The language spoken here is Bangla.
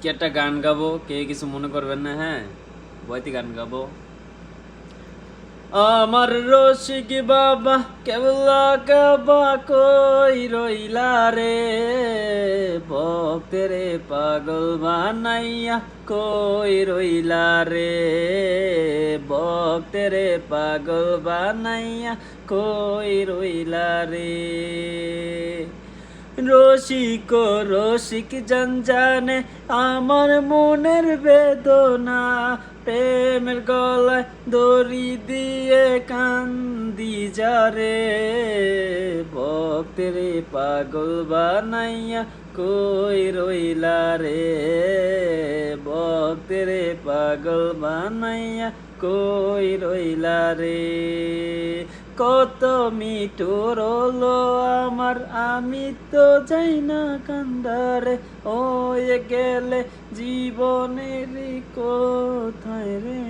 আজকে একটা গান গাবো? কে কিছু মনে করবেন না হ্যাঁ? বইতে গান গাবো। আমার রসিক বাবা, কেবলা কাবা কই রইলা রে? ভক্তেরে পাগল বানাইয়া কই রইলা রে? ভক্তেরে পাগল বানাইয়া কই রইলা রে? রসিক রসিক জানে আমার মনের বেদনা, প্রেমের গলায় দড়ি দিয়ে কান্দি যারে ভক্তেরে পাগল বানাইয়া কই রইলা রে? ভক্তেরে পাগল বানাইয়া কই রইলা রে? কত মিঠুর হলো আমার আমি তো যাই না কান্দারে ও গেলে জীবনের কোথায় রে?